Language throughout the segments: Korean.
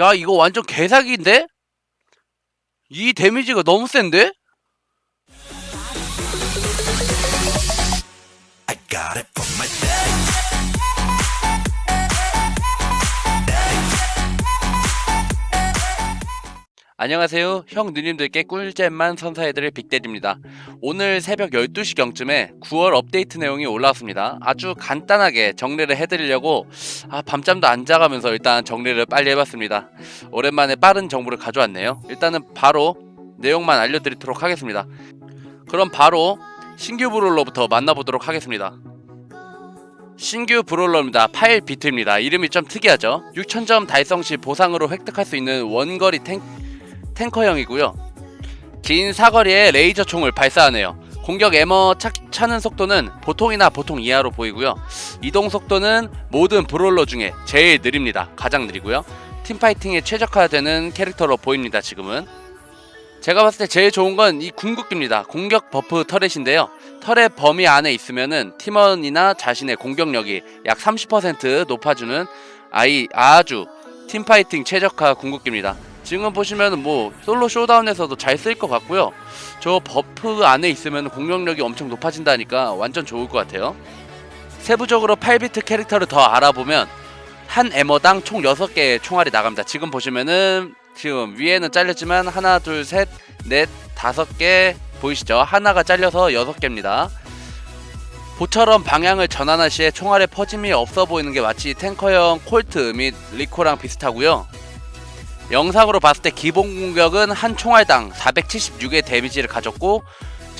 야 이거 완전 개사기인데? 이 데미지가 너무 센데? I got it from my daddy. 안녕하세요. 형 누님들께 꿀잼만 선사해드릴 빅데디입니다. 오늘 새벽 12시경쯤에 9월 업데이트 내용이 올라왔습니다. 아주 간단하게 정리를 해드리려고 아, 밤잠도 안 자가면서 일단 정리를 빨리 해봤습니다. 오랜만에 빠른 정보를 가져왔네요. 일단은 바로 내용만 알려드리도록 하겠습니다. 그럼 바로 신규 브롤러부터 만나보도록 하겠습니다. 신규 브롤러입니다. 8비트입니다. 이름이 좀 특이하죠? 6000점 달성 시 보상으로 획득할 수 있는 원거리 탱, 탱커형이고요. 긴 사거리에 레이저 총을 발사하네요. 공격 에머 차, 차는 속도는 보통이나 보통 이하로 보이고요. 이동 속도는 모든 브롤러 중에 제일 느립니다. 가장 느리고요. 팀파이팅에 최적화되는 캐릭터로 보입니다. 지금은 제가 봤을 때 제일 좋은 건 이 궁극기입니다. 공격 버프 터렛인데요. 터렛 범위 안에 있으면은 팀원이나 자신의 공격력이 약 30% 높아주는 아이 아주 팀파이팅 최적화 궁극기입니다. 지금 보시면 뭐 솔로 쇼다운에서도 잘 쓸 것 같고요. 저 버프 안에 있으면 공격력이 엄청 높아진다니까 완전 좋을 것 같아요. 세부적으로 8비트 캐릭터를 더 알아보면 한 에머당 총 6개의 총알이 나갑니다. 지금 보시면은 지금 위에는 잘렸지만 하나, 둘, 셋, 넷, 다섯 개 보이시죠? 하나가 잘려서 여섯 개입니다. 보처럼 방향을 전환할 시에 총알의 퍼짐이 없어 보이는 게 마치 탱커형 콜트 및 리코랑 비슷하고요. 영상으로 봤을 때 기본 공격은 한 총알당 476의 데미지를 가졌고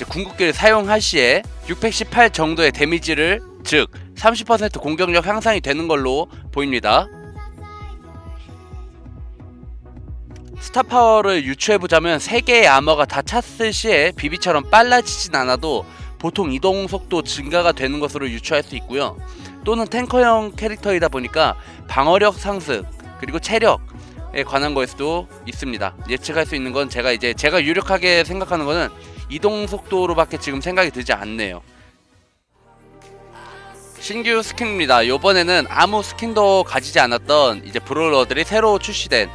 궁극기를 사용할 시에 618 정도의 데미지를 즉 30% 공격력 향상이 되는 걸로 보입니다. 스타 파워를 유추해보자면 3개의 아머가 다 찼을 시에 비비처럼 빨라지진 않아도 보통 이동 속도 증가가 되는 것으로 유추할 수 있고요. 또는 탱커형 캐릭터이다 보니까 방어력 상승 그리고 체력에 관한 거에서도 있습니다. 예측할 수 있는 건 제가 이제 제가 유력하게 생각하는 거는 이동 속도로밖에 지금 생각이 들지 않네요. 신규 스킨입니다. 요번에는 아무 스킨도 가지지 않았던 이제 브롤러들이 새로 출시된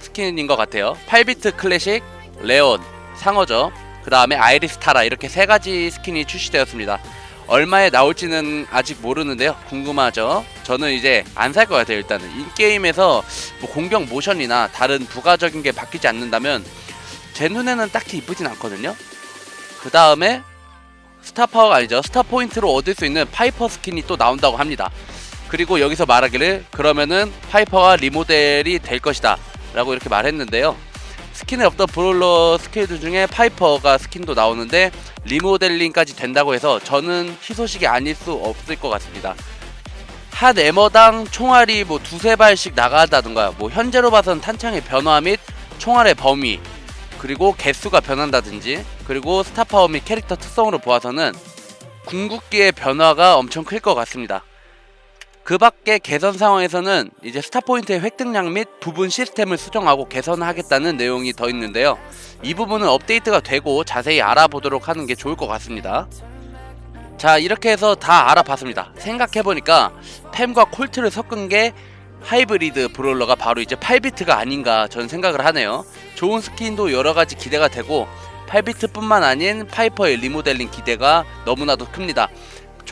스킨인 것 같아요. 8비트 클래식, 레온, 상어죠. 그 다음에 아이리스타라 이렇게 세 가지 스킨이 출시되었습니다. 얼마에 나올지는 아직 모르는데요. 궁금하죠? 저는 이제 안 살 것 같아요. 일단은 인게임에서 뭐 공격 모션이나 다른 부가적인 게 바뀌지 않는다면 제 눈에는 딱히 이쁘진 않거든요. 그 다음에 스타 파워가 아니죠. 스타 포인트로 얻을 수 있는 파이퍼 스킨이 또 나온다고 합니다. 그리고 여기서 말하기를 그러면은 파이퍼가 리모델이 될 것이다. 라고 이렇게 말했는데요. 스킨에 없던 브롤러 스킬들 중에 파이퍼가 스킨도 나오는데 리모델링까지 된다고 해서 저는 희소식이 아닐 수 없을 것 같습니다. 한 에머당 총알이 뭐 두세 발씩 나가다든가 뭐 현재로 봐선 탄창의 변화 및 총알의 범위 그리고 개수가 변한다든지 그리고 스타파워 및 캐릭터 특성으로 보아서는 궁극기의 변화가 엄청 클 것 같습니다. 그 밖에 개선 상황에서는 이제 스타 포인트의 획득량 및 부분 시스템을 수정하고 개선하겠다는 내용이 더 있는데요. 이 부분은 업데이트가 되고 자세히 알아보도록 하는 게 좋을 것 같습니다. 자, 이렇게 해서 다 알아봤습니다. 생각해보니까 팸과 콜트를 섞은 게 하이브리드 브롤러가 바로 이제 8비트가 아닌가 저는 생각을 하네요. 좋은 스킨도 여러 가지 기대가 되고 8비트뿐만 아닌 파이퍼의 리모델링 기대가 너무나도 큽니다.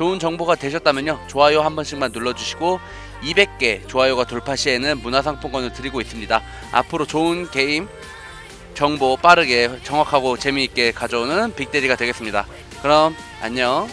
좋은 정보가 되셨다면요 좋아요 한 번씩만 눌러주시고 200개 좋아요가 돌파 시에는 문화상품권을 드리고 있습니다. 앞으로 좋은 게임 정보 빠르게 정확하고 재미있게 가져오는 빅데리가 되겠습니다. 그럼 안녕